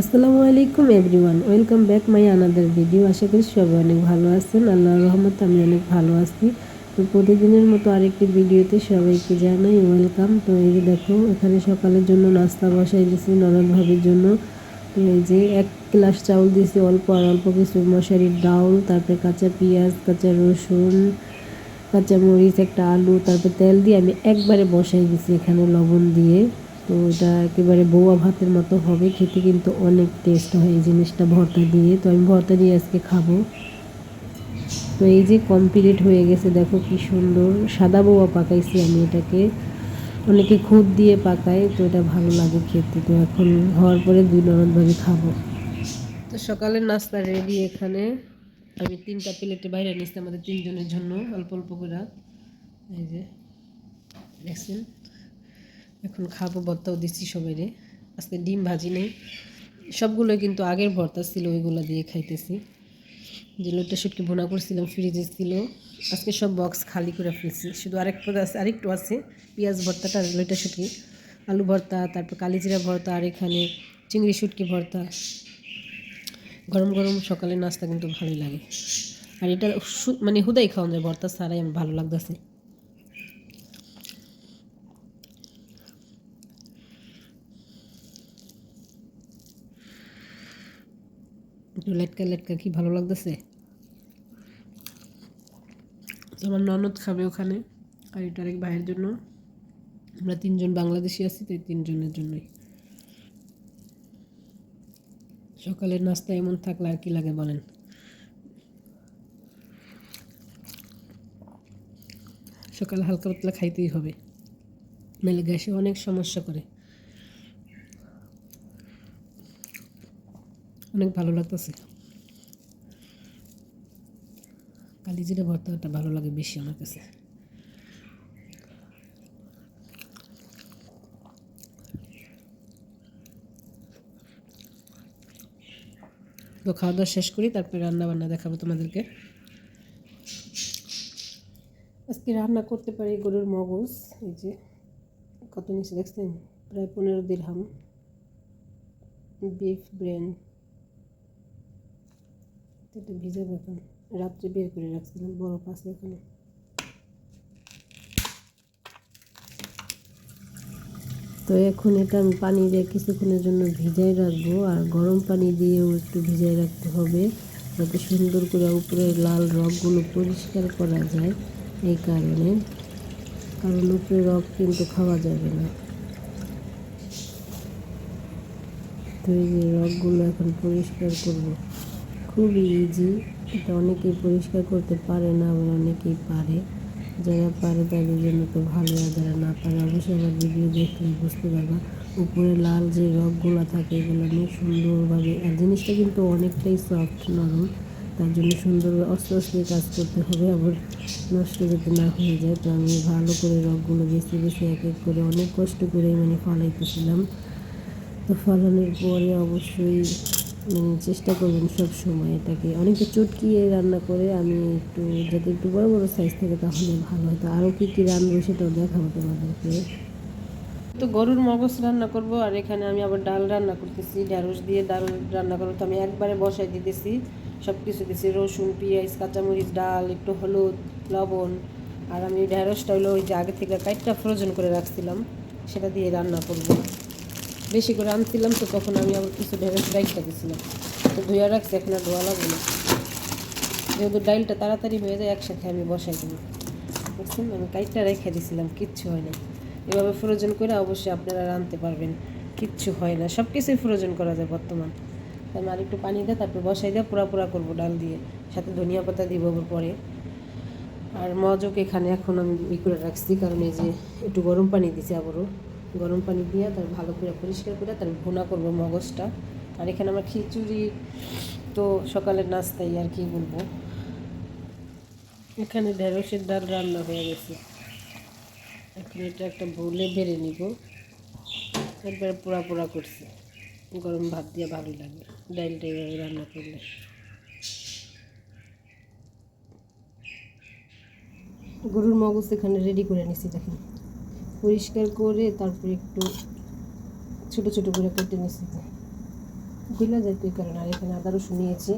আসসালামু আলাইকুম everyone. Welcome back my another video. আশা করি সবাই অনেক ভালো আছেন। আল্লাহর রহমত আমি অনেক ভালো আছি। তো প্রতিদিনের মতো আরেকটি ভিডিওতে সবাইকে জানাই ওয়েলকাম। তো এই যে দেখো, এখানে সকালের জন্য নাস্তা বসাই দিয়েছি নরম ভাবির জন্য। তো এই যে এক গ্লাস চাউল দিয়েছি অল্প আর অল্প কিছু মশারির ডাউল, তারপরে কাঁচা পেঁয়াজ, কাঁচা রসুন, কাঁচা মরিচ, একটা আলু, তারপর তেল দিয়ে আমি একবারে বসাই দিয়েছি এখানে লবণ দিয়ে। তো এটা একেবারে বৌয়া ভাতের মতো হবে, খেতে কিন্তু অনেক টেস্ট হয় এই জিনিসটা ভর্তা দিয়ে। তো আমি ভর্তা দিয়ে আজকে খাব। তো এই যে কমপ্লিট হয়ে গেছে, দেখো কি সুন্দর। সাদা বৌয়া পাকাইছি আমি এটাকে। অনেকে খুদ দিয়ে পাকায়, তো এটা ভালো লাগে খেতে। তো এখন হওয়ার পরে দুই নরমভাবে খাব। তো সকালের নাস্তা রেডি এখানে। আমি তিনটা প্লেটে বাইরে নিচ্ছি আমাদের তিনজনের জন্য, অল্প অল্প করে। এই যে, দেখছেন? এখন খাব ভর্তাও দিচ্ছি সবাইরে। আজকে ডিম ভাজি নেই। সবগুলো কিন্তু আগের ভর্তা ছিল, ওইগুলো দিয়ে খাইতেছি। যে লোটটা শুটকি ভুনা করছিলাম ফ্রিজে ছিল। আজকে সব বক্স খালি করে ফেলছি। শুধু আরেক আছে, আরেকটু আছে। পেঁয়াজ ভর্তাটা লোটা শুটকি আলু ভর্তা, তারপর কালিজিরা ভর্তা, আর এখানে চিংড়ি শুটকি ভর্তা। গরম গরম সকালে নাস্তা কিন্তু ভালোই লাগে। আর এটা মানে হুদাই খাওয়া যায়, ভর্তা ছাড়াই আমার ভালো লাগতেছে। একটু লেটকা লেটকা কি ভালো লাগতেছে? আমার ননদ খাবে ওখানে, আর এটা আরেক ভাইয়ের জন্য। আমরা তিনজন বাংলাদেশি আছি তো এই তিনজনের জন্যই। সকালের নাস্তা এমন থাকলে আর কি লাগে বলেন? সকালে হালকা পাতলা খাইতেই হবে। নাহলে গ্যাসে অনেক সমস্যা করে। অনেক ভালো লাগতেছে। কালি জিরে ভর্তাটা ভালো লাগে বেশি আমার কাছে। তো খাওয়া দাওয়া শেষ করি, তারপরে রান্না বান্না দেখাবো তোমাদেরকে। আজকে রান্না করতে পারি গরুর মগজ, এই যে কত নিচে দেখছেন? প্রায় পনেরো দিরহাম বিফ ব্রেন এটা ভিজাবো এখন। রাত্রে বের করে রাখছিলাম বরফ আছে এখানে। তো এখন এটা আমি পানি দিয়ে কিছুক্ষণের জন্য ভিজাই রাখব, আর গরম পানি দিয়েও একটু ভিজাই রাখতে হবে যাতে সুন্দর করে উপরে লাল রগগুলো পরিষ্কার করা যায় এই কারণে। কারণ উপরে রগ কিন্তু খাওয়া যাবে না। তো এই যে রগগুলো এখন পরিষ্কার করব। খুবই ইজি এটা অনেকেই পরিষ্কার করতে পারে না, আবার অনেকেই পারে। যারা পারে তাদের জন্য তো ভালো আর যারা না পারে অবশ্যই আমার ভিডিও দেখলে বুঝতে পারবা। উপরে লাল যে রগগুলো থাকে, এগুলো অনেক সুন্দরভাবে, আর জিনিসটা কিন্তু অনেকটাই সফট নরম। তার জন্য সুন্দর আস্তে আস্তে কাজ করতে হবে, আবার নষ্ট যাতে না হয়ে যায়। তো আমি ভালো করে রগগুলো বেছে বেছে এক এক করে অনেক কষ্ট করে মানে ফলাইতেছিলাম। তো ফলানোর পরে অবশ্যই মানে চেষ্টা করবেন সব সময় এটাকে। অনেকে চটকিয়ে রান্না করে, আমি একটু যাতে একটু বড় বড় সাইজ থাকে তাহলে ভালো হতো আরও কী কী রান্না সেটাও দেখাবো তোমাদেরকে। তো গরুর মগজ রান্না করব, আর এখানে আমি আবার ডাল রান্না করতেছি। ঢ্যাঁড়স দিয়ে ডাল রান্না করব তো আমি একবারে বসাই দিতেছি। সব কিছু দিছি, রসুন, পেঁয়াজ, কাঁচামরিচ, ডাল, একটু হলুদ, লবণ। আর আমি ঢ্যাঁড়সটা হলো ওই যে আগে থেকে কাইটটা ফ্রোজেন করে রাখছিলাম, সেটা দিয়ে রান্না করব। বেশি করে আনছিলাম তো তখন আমি আবার কিছু ঢেঁড়স ডাইলটা দিছিলাম। তো ধুয়ে রাখছি, এখন আর ধোয়া লাগবে না। যেহেতু ডাইলটা তাড়াতাড়ি হয়ে যায়, একসাথে আমি বসাই দেবো। বুঝছেন? আমি কাইটটা রেখে দিছিলাম, কিচ্ছু হয় না এভাবে ফ্রোজেন করে অবশ্যই আপনারা রাঁধতে পারবেন। কিচ্ছু হয় না। সব কিছুই ফ্রোজেন করা যায় বর্তমান। তাই আমি আরেকটু পানি দিয়ে তারপর বসাই দিয়ে পুরা পুরা করব ডাল দিয়ে। সাথে ধনিয়া পাতা দিব পরে। আর মজক এখানে এখন আমি ই করে রাখছি, কারণ এই যে একটু গরম পানি দিছি আবারও। গরম পানি দিয়ে তার ভালো করে পরিষ্কার করে তার ভুনা করব মগজটা। আর এখানে আমার খিচুড়ি, তো সকালের নাস্তাই আর কি বলব। এখানে ঢেঁড়সের ডাল রান্না হয়ে গেছে। এখন এটা একটা বলে বেড়ে নিব। একবারে পোড়া পোড়া করছি। গরম ভাত দিয়ে ভালো লাগে। ডালটা এইভাবে রান্না করলে। গরুর মগজ এখানে রেডি করে নিছি দেখেন। পরিষ্কার করে তারপরে একটু ছোট ছোট করে কেটে নিছি। গুলা এই কারণে আর এখানে আদা রসুন নিয়েছি।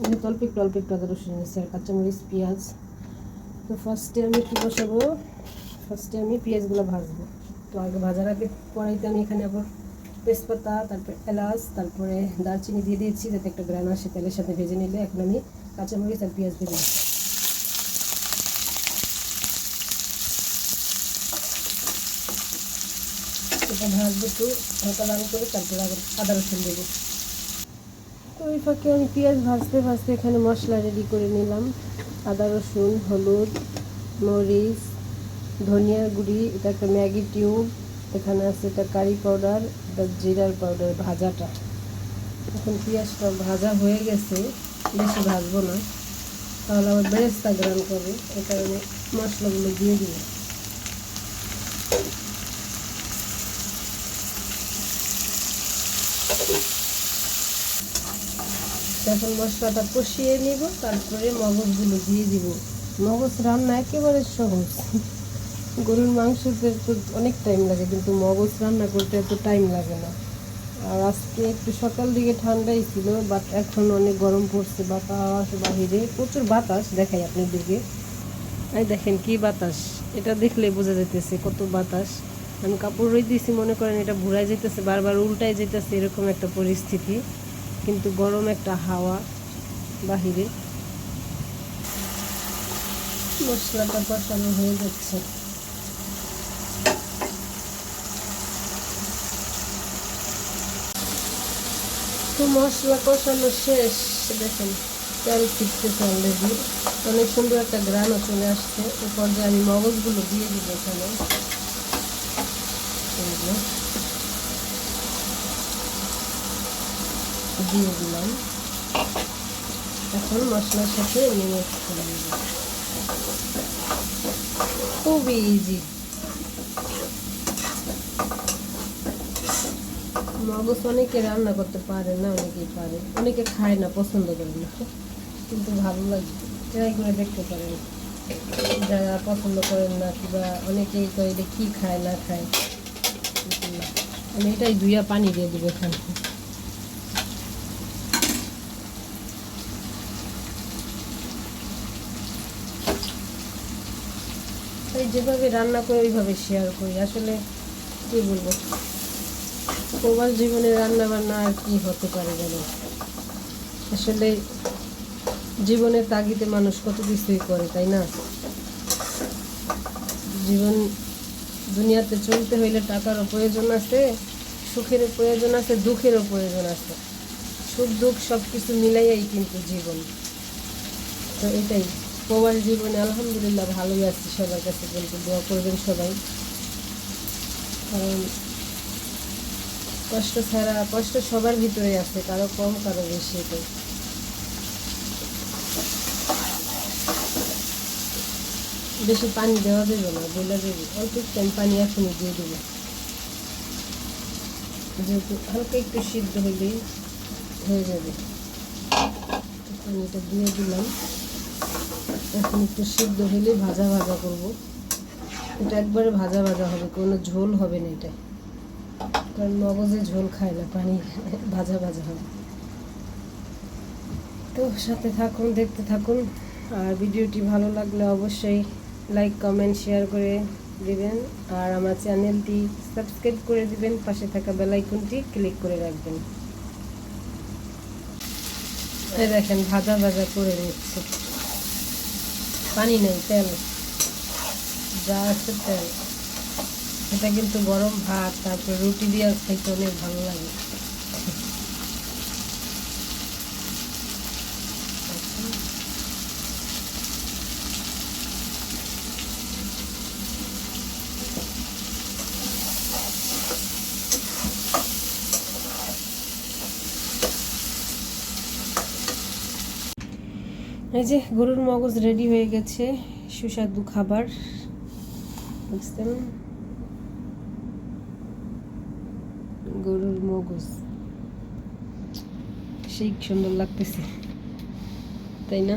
যেহেতু অল্প একটু অল্প একটু আদা রসুন নিয়েছি আর কাঁচামরিচ, পেঁয়াজ। তো ফার্স্টে আমি কী বসাবো? ফার্স্টে আমি পেঁয়াজগুলো ভাজবো। তো আগে ভাজার আগে কড়াইতে আমি এখানে আবার তেজপাতা, তারপরে এলাচ, তারপরে দারচিনি দিয়ে দিয়েছি যাতে একটা গ্রান আসে তেলের সাথে ভেজে নিলে। এখন আমি কাঁচামরিচ আর পেঁয়াজ দিয়ে দিচ্ছি। ভাজবো হালকা লাল করে তারপরে আবার আদা রসুন দেবো। তো ওই ফাঁকে আমি পেঁয়াজ ভাজতে ভাজতে এখানে মশলা রেডি করে নিলাম। আদা রসুন, হলুদ, মরিচ, ধনিয়ার গুঁড়ি, এটা একটা ম্যাগি টিউব, এখানে আছে এটা কারি পাউডার, এটা জিরার পাউডার ভাজাটা। এখন পেঁয়াজটা ভাজা হয়ে গেছে, বেশি ভাজবো না। তাহলে আবার বেরেস্তা গ্রান করবে এই কারণে মশলাগুলো দিয়ে দিই এখন মশলাটা কষিয়ে নিব, তারপরে মগজগুলো দিয়ে দিব। মগজ রান্না একেবারে সহজ। গরুর মাংসতে তো অনেক টাইম লাগে, কিন্তু মগজ রান্না করতে এত টাইম লাগে না। আর আজকে একটু সকাল দিকে ঠান্ডাই ছিল বাট এখন অনেক গরম পড়ছে, বাতাস বাহিরে, প্রচুর বাতাস। দেখাই আপনাদেরকে। এই দেখেন কি বাতাস। এটা দেখলে বোঝা যাইতেছে কত বাতাস। আমি কাপড় রই দিয়েছি মনে করেন এটা ঘুরাই যেতেছে বারবার উল্টাই যেতেছে এরকম একটা পরিস্থিতি। কিন্তু গরম একটা হাওয়া বাহিরে। মশলাটা কষানো হয়ে যাচ্ছে। তো মশলা কষানো শেষ। দেখেন, তেল ফিটতেছে অলরেডি অনেক সুন্দর একটা গ্রানও চলে আসছে। এ পর্যায়ে আমি মগজগুলো দিয়ে দিব এখানে এই যে। দিয়ে দিলাম। এখন মশলার সাথে মিক্স করে নেব খুবই ইজি মগজ অনেকে রান্না করতে পারে না, অনেকেই পারে। অনেকে খায় না, পছন্দ করে না। কিন্তু ভালো লাগে। ট্রাই করে দেখতে পারেন। যারা পছন্দ করেন না কিংবা অনেকেই তো এটা কী খায় না খায়। আমি এটাই দুইয়া পানি দিয়ে দেবো এখানে। এই যেভাবে রান্না করে, ওইভাবে শেয়ার করি। আসলে কি বলব? প্রবাস জীবনে রান্না বান্না আর কি হতে পারে জানো? আসলে জীবনের তাগিদে মানুষ কত কিছুই করে, তাই না? জীবন দুনিয়াতে চলতে হইলে টাকারও প্রয়োজন আছে, সুখেরও প্রয়োজন আছে, দুঃখেরও প্রয়োজন আছে। সুখ, দুঃখ সব কিছু মিলাইয়াই কিন্তু জীবন। তো এটাই। প্রবাস জীবনে আলহামদুলিল্লাহ ভালোই আছি, সবার কাছে কিন্তু দোয়া করবেন সবাই। কারণ কষ্ট ছাড়া, কষ্ট সবার ভিতরে আছে, কারও কম, কারও বেশি তো। বেশি পানি দেওয়া দেবে না বলে দেবে অল্প একটু পানি এখনই দিয়ে দেবে। যেহেতু হালকা একটু সিদ্ধ হলেই হয়ে যাবে। পানিটা দিয়ে দিলাম। এখন একটু সিদ্ধ হলে ভাজা ভাজা করব। এটা একবারে ভাজা ভাজা হবে, কোনো ঝোল হবে না এটা। কারণ মগজে ঝোল খায় না, পানি ভাজা ভাজা হবে। তো সাথে থাকুন, দেখতে থাকুন। আর ভিডিওটি ভালো লাগলে অবশ্যই লাইক কমেন্ট শেয়ার করে দিবেন। আর আমার চ্যানেলটি সাবস্ক্রাইব করে দিবেন। পাশে থাকা বেল আইকনটি ক্লিক করে রাখবেন। দেখেন, ভাজা ভাজা করে নিচ্ছে। পানি নেই, তেল। যা আছে তেল। এটা কিন্তু গরম ভাত, তারপরে রুটি দিয়ে খাইতে অনেক ভালো লাগে। এই যে গরুর মগজ রেডি হয়ে গেছে, সুস্বাদু খাবার। বুঝতেন? গরুর মগজ। সেই সুন্দর লাগতেছে, তাই না?